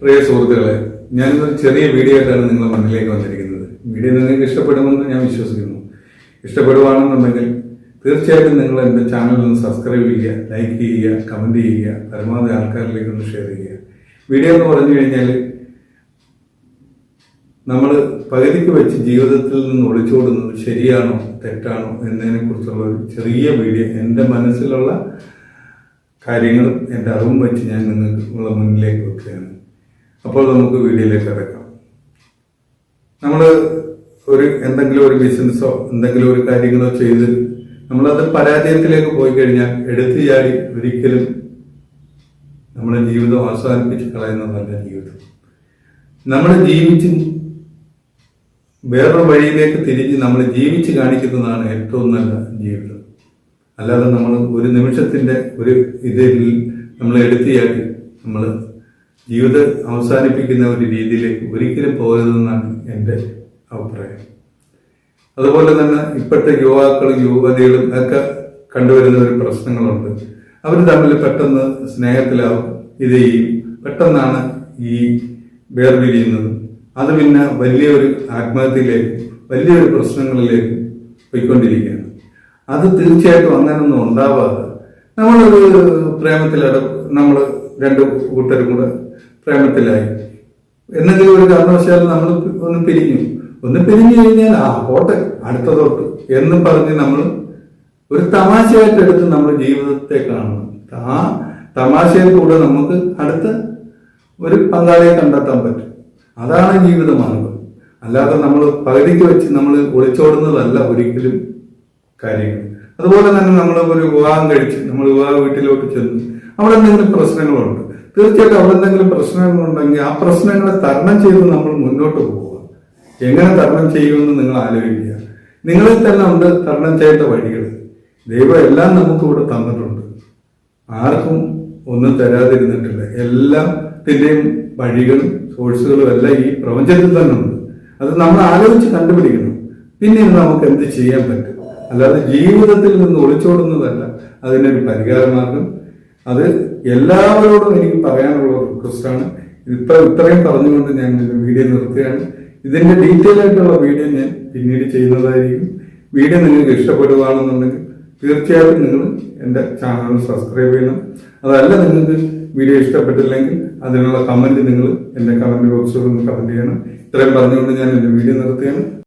പ്രിയ സുഹൃത്തുക്കളെ ഞാനിന്നൊരു ചെറിയ വീഡിയോ ആയിട്ടാണ് നിങ്ങളുടെ മുന്നിലേക്ക് വന്നിരിക്കുന്നത്. വീഡിയോ നിങ്ങൾക്ക് ഇഷ്ടപ്പെടുമെന്ന് ഞാൻ വിശ്വസിക്കുന്നു. ഇഷ്ടപ്പെടുവാണെന്നുണ്ടെങ്കിൽ തീർച്ചയായിട്ടും നിങ്ങൾ എന്റെ ചാനൽ ഒന്ന് സബ്സ്ക്രൈബ് ചെയ്യുക ലൈക്ക് ചെയ്യുക കമന്റ് ചെയ്യുക പരമാവധി ആൾക്കാരിലേക്ക് ഒന്ന് ഷെയർ ചെയ്യുക. വീഡിയോ എന്ന് പറഞ്ഞു കഴിഞ്ഞാൽ നമ്മൾ പകുതിക്ക് വെച്ച് ജീവിതത്തിൽ നിന്ന് ഒളിച്ചോടുന്നത് ശരിയാണോ തെറ്റാണോ എന്നതിനെക്കുറിച്ചുള്ള ഒരു ചെറിയ വീഡിയോ എന്റെ മനസ്സിലുള്ള കാര്യങ്ങളും എന്റെ അറിവും വെച്ച് ഞാൻ നിങ്ങൾക്ക് മുന്നിലേക്ക് വെക്കുകയാണ്. അപ്പോൾ നമുക്ക് വീഡിയോയിലേക്ക് കിടക്കാം നമ്മൾ ഒരു എന്തെങ്കിലും ഒരു ബിസിനസ്സോ എന്തെങ്കിലും ഒരു കാര്യങ്ങളോ ചെയ്ത് നമ്മളത് പരാജയത്തിലേക്ക് പോയി കഴിഞ്ഞാൽ എടുത്തു ചാടി ഒരിക്കലും നമ്മുടെ ജീവിതം അവസാനിപ്പിച്ച് കളയുന്നതല്ല ജീവിതം. നമ്മൾ ജീവിച്ച് വേറൊരു വഴിയിലേക്ക് തിരിഞ്ഞ് നമ്മൾ ജീവിച്ച് കാണിക്കുന്നതാണ് ഏറ്റവും നല്ല ജീവിതം. അല്ലാതെ നമ്മൾ ഒരു നിമിഷത്തിന്റെ ഒരു ഇതിൽ നമ്മൾ എടുത്തിയാക്കി നമ്മൾ ജീവിതം അവസാനിപ്പിക്കുന്ന ഒരു രീതിയിലേക്ക് ഒരിക്കലും പോകരുതെന്നാണ് എന്റെ അഭിപ്രായം. അതുപോലെ തന്നെ ഇപ്പോഴത്തെ യുവാക്കളും യുവതികളും ഒക്കെ കണ്ടുവരുന്ന ഒരു പ്രശ്നങ്ങളുണ്ട്. അവർ തമ്മിൽ പെട്ടെന്ന് സ്നേഹത്തിലാവും ഇത് ചെയ്യും പെട്ടെന്നാണ് ഈ വേർപിരിയുന്നത്. അത് പിന്നെ വലിയൊരു ആത്മഹത്യയിലേക്ക് വലിയൊരു പ്രശ്നങ്ങളിലേക്ക് പോയിക്കൊണ്ടിരിക്കുകയാണ്. അത് തീർച്ചയായിട്ടും അങ്ങനൊന്നും ഉണ്ടാവാതെ നമ്മളൊരു പ്രേമത്തിലട നമ്മൾ രണ്ട് കൂട്ടരും കൂടെ പ്രേമത്തിലായി. എന്തെങ്കിലും ഒരു കാരണവശാലും നമ്മൾ ഒന്ന് പിരിഞ്ഞു. ഒന്ന് പിരിഞ്ഞു കഴിഞ്ഞാൽ ആ പോട്ടെ അടുത്ത തൊട്ട് എന്ന് പറഞ്ഞ് നമ്മൾ ഒരു തമാശയായിട്ട് എടുത്ത് നമ്മൾ ജീവിതത്തെ കാണണം. ആ തമാശയിൽ കൂടെ നമുക്ക് അടുത്ത ഒരു പങ്കാളിയെ കണ്ടെത്താൻ പറ്റും. അതാണ് ജീവിതമാർഗം. അല്ലാതെ നമ്മൾ പകുതിക്ക് വെച്ച് നമ്മൾ ഒളിച്ചോടുന്നതല്ല ഒരിക്കലും കാര്യങ്ങൾ. അതുപോലെ തന്നെ നമ്മൾ ഒരു വിവാഹം കഴിച്ച് നമ്മൾ വിവാഹ വീട്ടിലോട്ട് ചെന്ന് അവിടെ എന്തെങ്കിലും പ്രശ്നങ്ങളുണ്ട് തീർച്ചയായിട്ടും അവിടെ എന്തെങ്കിലും പ്രശ്നങ്ങളുണ്ടെങ്കിൽ ആ പ്രശ്നങ്ങളെ തരണം ചെയ്ത് നമ്മൾ മുന്നോട്ട് പോവുക. എങ്ങനെ തരണം ചെയ്യുമെന്ന് നിങ്ങൾ ആലോചിക്കുക. നിങ്ങളിൽ തന്നെ ഉണ്ട് തരണം ചെയ്യേണ്ട വഴികൾ. ദൈവം എല്ലാം നമുക്ക് ഇവിടെ തന്നിട്ടുണ്ട്. ആർക്കും ഒന്നും തരാതിരുന്നിട്ടില്ല. എല്ലാത്തിന്റെയും വഴികളും സോഴ്സുകളും എല്ലാം ഈ പ്രപഞ്ചത്തിൽ തന്നെ ഉണ്ട്. അത് നമ്മൾ ആലോചിച്ച് കണ്ടുപിടിക്കണം. പിന്നെ നമുക്ക് എന്ത് ചെയ്യാൻ പറ്റും? അല്ലാതെ ജീവിതത്തിൽ നിന്ന് ഒളിച്ചോടുന്നതല്ല. അതിനൊരു പരിഹാര മാർഗം അത് എല്ലാവരോടും എനിക്ക് പറയാനുള്ള റിക്വസ്റ്റാണ് ഇപ്പൊ ഇത്രയും പറഞ്ഞുകൊണ്ട് ഞാൻ വീഡിയോ നിർത്തുകയാണ്. ഇതിന്റെ ഡീറ്റെയിൽ ആയിട്ടുള്ള വീഡിയോ ഞാൻ പിന്നീട് ചെയ്യുന്നതായിരിക്കും. വീഡിയോ നിങ്ങൾക്ക് ഇഷ്ടപ്പെടുകയാണെന്നുണ്ടെങ്കിൽ തീർച്ചയായിട്ടും നിങ്ങൾ എന്റെ ചാനൽ സബ്സ്ക്രൈബ് ചെയ്യണം. അതല്ല നിങ്ങൾക്ക് വീഡിയോ ഇഷ്ടപ്പെട്ടില്ലെങ്കിൽ അതിനുള്ള കമന്റ് നിങ്ങൾ എന്റെ കമന്റ് ബോക്സിൽ ഒന്ന് കമന്റ് ചെയ്യണം. ഇത്രയും പറഞ്ഞുകൊണ്ട് ഞാൻ എന്റെ വീഡിയോ നിർത്തുകയാണ്.